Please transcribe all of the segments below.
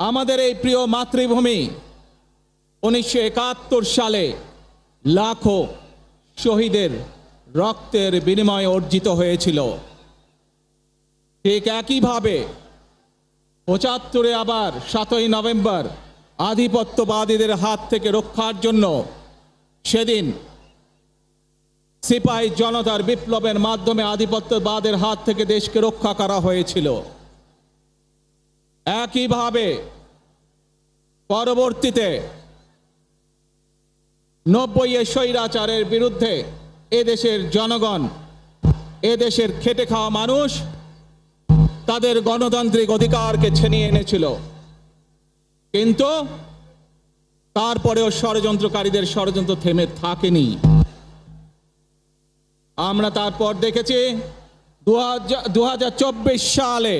আমাদের এই প্রিয় মাতৃভূমি উনিশশো একাত্তর সালে লাখো শহীদের রক্তের বিনিময়ে অর্জিত হয়েছিল। ঠিক একইভাবে পঁচাত্তরে আবার সাতই নভেম্বর আধিপত্যবাদীদের হাত থেকে রক্ষার জন্য সেদিন সিপাহী জনতার বিপ্লবের মাধ্যমে আধিপত্যবাদের হাত থেকে দেশকে রক্ষা করা হয়েছিল। একইভাবে পরবর্তীতে নব্বই স্বৈরাচারের বিরুদ্ধে এদেশের জনগণ, এদেশের খেটে খাওয়া মানুষ তাদের গণতান্ত্রিক অধিকারকে ছিনিয়ে এনেছিল। কিন্তু তারপরেও ষড়যন্ত্রকারীদের ষড়যন্ত্র থেমে থাকেনি। আমরা তারপর দেখেছি দু হাজার চব্বিশ সালে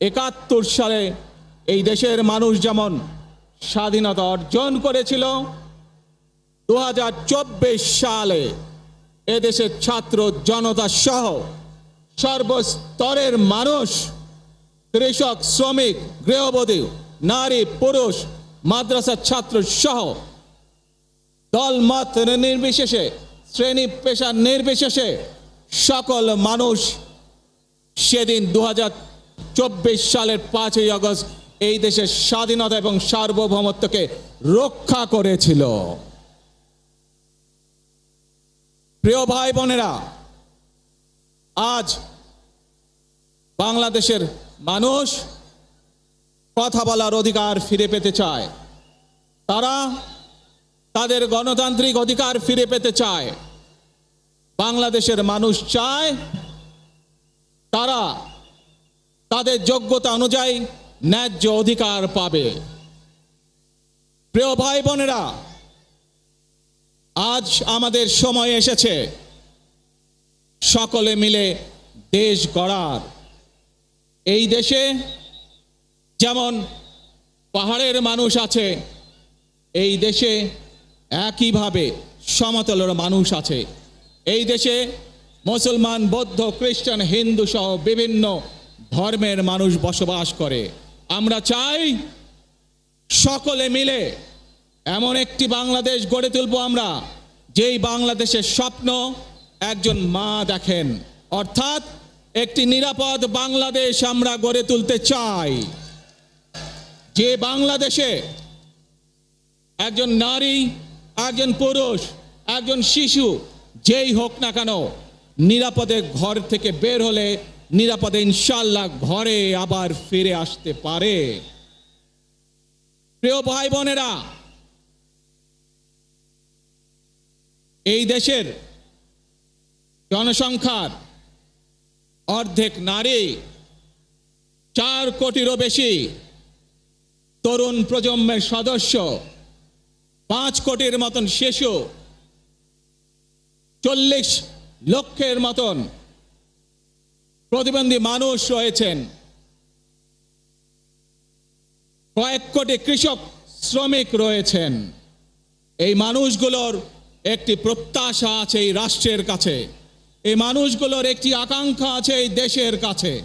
একাত্তর সালে এই দেশের মানুষ যেমন স্বাধীনতা অর্জন করেছিল দু হাজার চব্বিশ সালে এদেশের ছাত্র জনতা সহ সর্বস্তরের মানুষ, কৃষক, শ্রমিক, গৃহবধূ, নারী, পুরুষ মাদ্রাসার ছাত্র সহ দল মত নির্বিশেষে, শ্রেণি পেশা নির্বিশেষে সকল মানুষ সেদিন দু চব্বিশ সালের পাঁচই আগস্ট এই দেশের স্বাধীনতা এবং সার্বভৌমত্বকে রক্ষা করেছিল। প্রিয় ভাই বোনেরা, আজ বাংলাদেশের মানুষ কথা বলার অধিকার ফিরে পেতে চায়। তারা তাদের গণতান্ত্রিক অধিকার ফিরে পেতে চায়। বাংলাদেশের মানুষ চায় তারা তাদের যোগ্যতা অনুযায়ী ন্যায্য অধিকার পাবে। প্রিয় ভাই বোনেরা, আজ আমাদের সময় এসেছে। সকলে মিলে দেশ গড়ার। এই দেশে যেমন পাহাড়ের মানুষ আছে, এই দেশে একইভাবে সমতলের মানুষ আছে। এই দেশে মুসলমান, বৌদ্ধ, খ্রিস্টান, হিন্দু সহ বিভিন্ন ধর্মের মানুষ বসবাস করে। আমরা চাই সকলে মিলে এমন একটি বাংলাদেশ গড়ে তুলব আমরা, যেই বাংলাদেশের স্বপ্ন একজন মা দেখেন। অর্থাৎ একটি নিরাপদ বাংলাদেশ আমরা গড়ে তুলতে চাই। যে বাংলাদেশে একজন নারী, একজন পুরুষ, একজন শিশু, যেই হোক না কেন, নিরাপদে ঘর থেকে বের হলে নিরাপদে ইনশাল্লাহ ঘরে আবার ফিরে আসতে পারে। প্রিয় ভাই বোনেরা, এই দেশের জনসংখ্যার অর্ধেক নারী, চার কোটিরও বেশি তরুণ প্রজন্মের সদস্য, পাঁচ কোটির মতন শিশু, চল্লিশ লক্ষের মতন প্রতিবন্ধী মানুষ রয়েছেন। কয়েক কোটি কৃষক, শ্রমিক রয়েছেন। এই মানুষগুলোর একটি প্রত্যাশা আছে এই রাষ্ট্রের কাছে। এই মানুষগুলোর একটি আকাঙ্ক্ষা আছে এই দেশের কাছে।